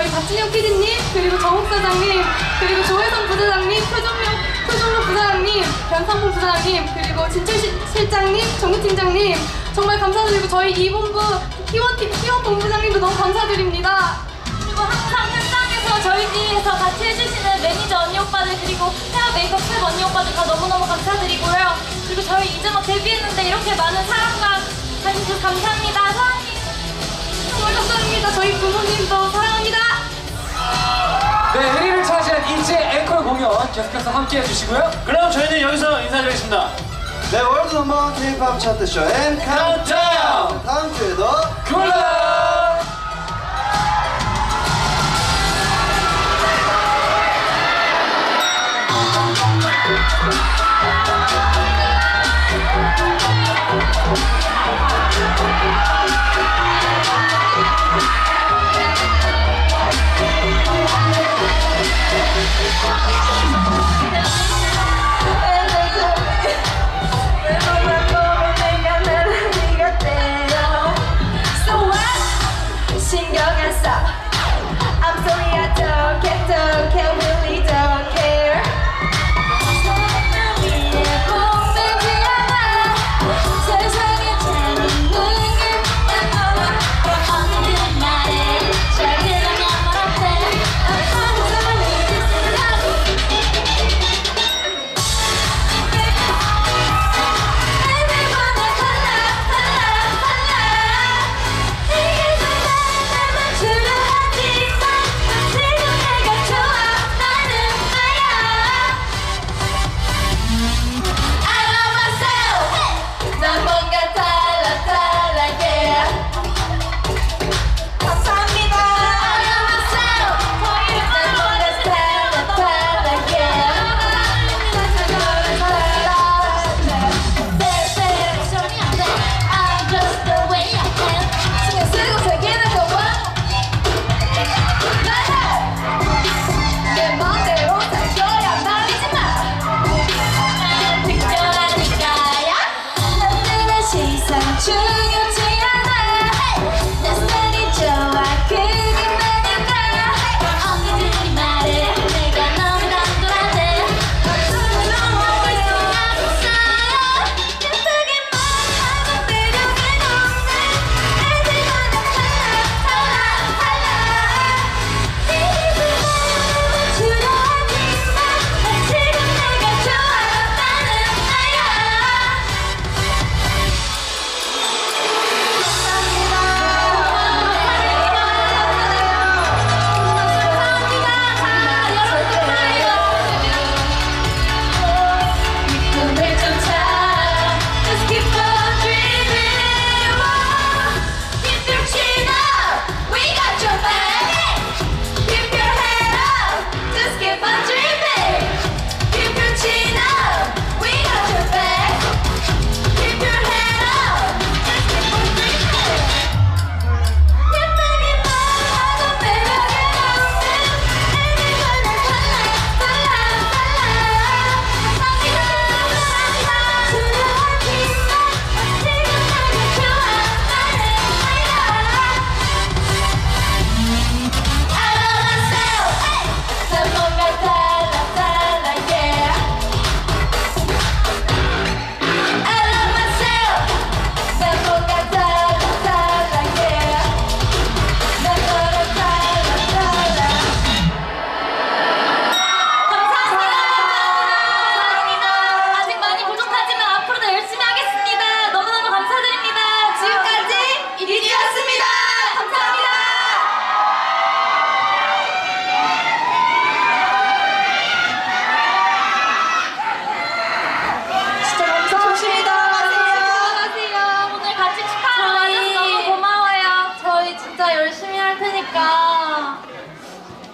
박진영 PD님, 그리고 정욱 사장님, 그리고 조혜성 부사장님, 표정용, 표정록 부사장님, 변상봉 부사장님, 그리고 진철 시- 실장님, 정우 팀장님 정말 감사드리고 저희 이본부 T1 팀 T1 본부장님도 너무 감사드립니다. 그리고 항상 현장에서 저희 뒤에서 같이 해주시는 매니저 언니 오빠들 그리고 헤어 메이크업 샵 언니 오빠들 다 너무너무 감사드리고요. 그리고 저희 이제 막 데뷔했는데 이렇게 많은 사랑과 관심 감사합니다. 사랑해요. 정말 감사합니다. 저희 부모님도 공연 계속해서 함께 해주시고요. 그럼 저희는 여기서 인사드리겠습니다. 네, 월드 넘버원 K-pop 차트쇼 M 카운트다운! 다음 주에도! So 남들의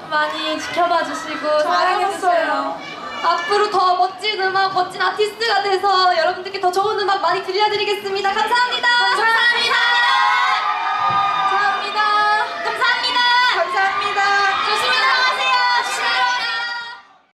많이 지켜봐 주시고 사랑해 주세요. 앞으로 더 멋진 음악, 멋진 아티스트가 돼서 여러분들께 더 좋은 음악 많이 들려드리겠습니다. 감사합니다.